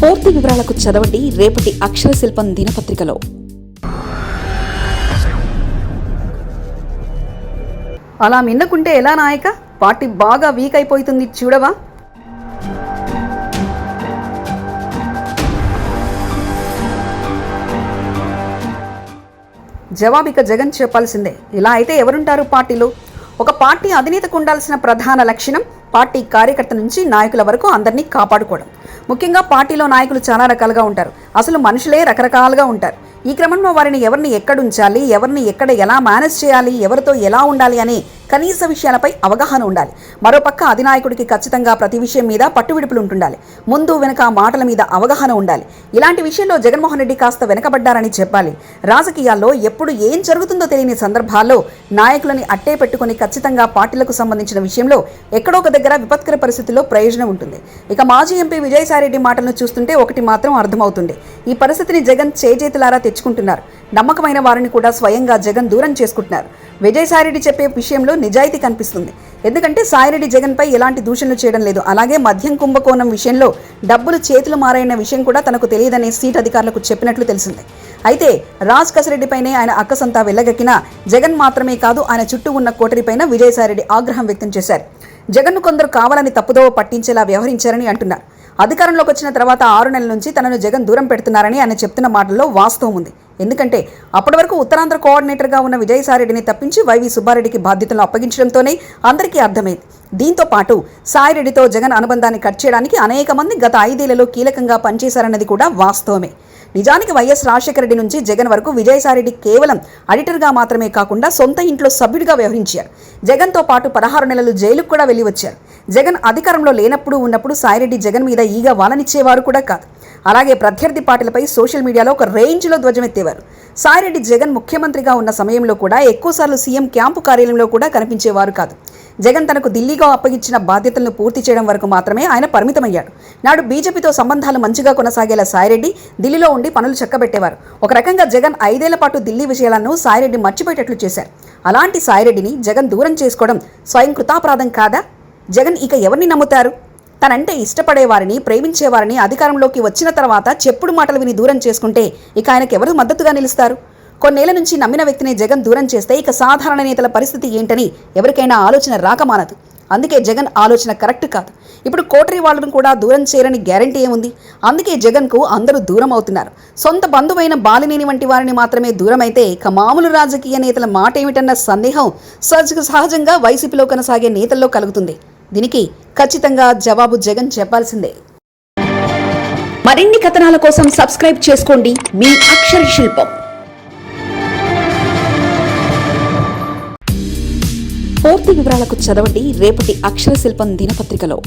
పూర్తి వివరాలకు చదవండి రేపటి అక్షర శిల్పం దినపత్రికలో. అలా మిన్నకుంటే ఎలా నాయక? పార్టీ బాగా వీక్ అయిపోతుంది చూడవా? జవాబిక జగన్ చెప్పాల్సిందే. ఇలా అయితే ఎవరుంటారు పార్టీలో? ఒక పార్టీ అధినేతకు ఉండాల్సిన ప్రధాన లక్షణం పార్టీ కార్యకర్త నుంచి నాయకుల వరకు అందరినీ కాపాడుకోవడం. ముఖ్యంగా పార్టీలో నాయకులు చాలా రకాలుగా ఉంటారు. అసలు మనుషులే రకరకాలుగా ఉంటారు. ఈ క్రమంలో వారిని ఎవరిని ఎక్కడుంచాలి? ఎవరిని ఎక్కడ ఎలా మేనేజ్ చేయాలి? ఎవరితో ఎలా ఉండాలి అని కనీస విషయాలపై అవగాహన ఉండాలి. మరోపక్క అధినాయకుడికి ఖచ్చితంగా ప్రతి విషయం మీద పట్టువిడుపులు ఉంటుండాలి. ముందు వెనక మాటల మీద అవగాహన ఉండాలి. ఇలాంటి విషయంలో జగన్మోహన్ రెడ్డి కాస్త వెనకబడ్డారని చెప్పాలి. రాజకీయాల్లో ఎప్పుడు ఏం జరుగుతుందో తెలియని సందర్భాల్లో నాయకులని అట్టే పెట్టుకుని ఖచ్చితంగా పార్టీలకు సంబంధించిన విషయంలో ఎక్కడో ఒక దగ్గర విపత్కర పరిస్థితుల్లో ప్రయోజనం ఉంటుంది. ఇక మాజీ ఎంపీ విజయసాయిరెడ్డి మాటలను చూస్తుంటే ఒకటి మాత్రం అర్థమవుతుంది. ఈ పరిస్థితిని జగన్ చేజేతులారా తెచ్చుకుంటున్నారు. నమ్మకమైన వారిని కూడా స్వయంగా జగన్ దూరం చేసుకుంటున్నారు. విజయసాయిరెడ్డి చెప్పే విషయంలో నిజాయితీ కనిపిస్తుంది. ఎందుకంటే సాయిరెడ్డి జగన్పై ఎలాంటి దూషణలు చేయడం లేదు. అలాగే మద్యం కుంభకోణం విషయంలో డబ్బులు చేతులు మారైన విషయం కూడా తనకు తెలియదనే సీట్ అధికారులకు చెప్పినట్లు తెలిసింది. అయితే రాజ్ కసిరెడ్డిపైనే ఆయన అక్కసంతా వెళ్ళగక్కినా జగన్ మాత్రమే కాదు ఆయన చుట్టూ ఉన్న కోటరిపైన విజయసాయిరెడ్డి ఆగ్రహం వ్యక్తం చేశారు. జగన్ను కొందరు కావాలని తప్పుదోవ పట్టించేలా వ్యవహరించారని అంటున్నారు. అధికారంలోకి వచ్చిన తర్వాత ఆరు నెలల నుంచి తనను జగన్ దూరం పెడుతున్నారని ఆయన చెప్తున్న మాటల్లో వాస్తవం ఉంది. ఎందుకంటే అప్పటి వరకు ఉత్తరాంధ్ర కోఆర్డినేటర్గా ఉన్న విజయసాయిరెడ్డిని తప్పించి వైవి సుబ్బారెడ్డికి బాధ్యతలు అప్పగించడంతోనే అందరికీ అర్థమైంది. దీంతో పాటు సాయిరెడ్డితో జగన్ అనుబంధాన్ని కట్ చేయడానికి అనేక మంది గత ఐదేళ్ళలో కీలకంగా పనిచేశారన్నది కూడా వాస్తవమే. నిజానికి వైఎస్ రాజశేఖర రెడ్డి నుంచి జగన్ వరకు విజయసాయిరెడ్డి కేవలం అడిటర్గా మాత్రమే కాకుండా సొంత ఇంట్లో సభ్యుడిగా వ్యవహరించారు. జగన్తో పాటు పదహారు నెలలు జైలుకు కూడా వెళ్ళి వచ్చారు జగన్ అధికారంలో లేనప్పుడు ఉన్నప్పుడు సాయిరెడ్డి జగన్ మీద ఈగ వాలనిచ్చేవారు కూడా కాదు. అలాగే ప్రత్యర్థి పార్టీలపై సోషల్ మీడియాలో ఒక రేంజ్లో ధ్వజమెత్తేవారు. సాయిరెడ్డి జగన్ ముఖ్యమంత్రిగా ఉన్న సమయంలో కూడా ఎక్కువసార్లు సీఎం క్యాంపు కార్యాలయంలో కూడా కనిపించేవారు కాదు. జగన్ తనకు ఢిల్లీగా అప్పగించిన బాధ్యతలను పూర్తి చేయడం వరకు మాత్రమే ఆయన పరిమితమయ్యాడు. నాడు బీజేపీతో సంబంధాలు మంచిగా కొనసాగేలా సాయిరెడ్డి ఢిల్లీలో ఉండి పనులు చక్కబెట్టేవారు. ఒక రకంగా జగన్ ఐదేళ్ళ పాటు ఢిల్లీ విషయాలను సాయిరెడ్డి మర్చిపోయేటట్లు చేశారు. అలాంటి సాయిరెడ్డిని జగన్ దూరం చేసుకోవడం స్వయం కృతాపరాధం కాదా? జగన్ ఇక ఎవరిని నమ్ముతారు? తనంటే ఇష్టపడేవారిని ప్రేమించేవారిని అధికారంలోకి వచ్చిన తర్వాత చెప్పుడు మాటలు విని దూరం చేసుకుంటే ఇక ఆయనకు ఎవరు మద్దతుగా నిలుస్తారు? కొన్నేళ్ళ నుంచి నమ్మిన వ్యక్తిని జగన్ దూరం చేస్తే ఇక సాధారణ నేతల పరిస్థితి ఏంటని ఎవరికైనా ఆలోచన రాకమానదు అందుకే జగన్ ఆలోచన కరెక్ట్ కాదు. ఇప్పుడు కోటరీ వాళ్ళను కూడా దూరం చేయరని గ్యారంటీ ఏముంది? అందుకే జగన్కు అందరూ దూరం అవుతున్నారు. సొంత బంధువైన బాలినేని వంటి వారిని మాత్రమే దూరం అయితే ఇక మామూలు రాజకీయ నేతల మాట ఏమిటన్న సందేహం సహజ సహజంగా వైసీపీలో కొనసాగే నేతల్లో కలుగుతుంది. దీనికి ఖచ్చితంగా జవాబు జగన్ చెప్పాల్సిందే. మరిన్ని కథనాల కోసం సబ్స్క్రైబ్ చేసుకోండి మీ అక్షర శిల్పం. పూర్తి వివరాలకు చదవండి రేపటి అక్షర శిల్పం దినపత్రికలో.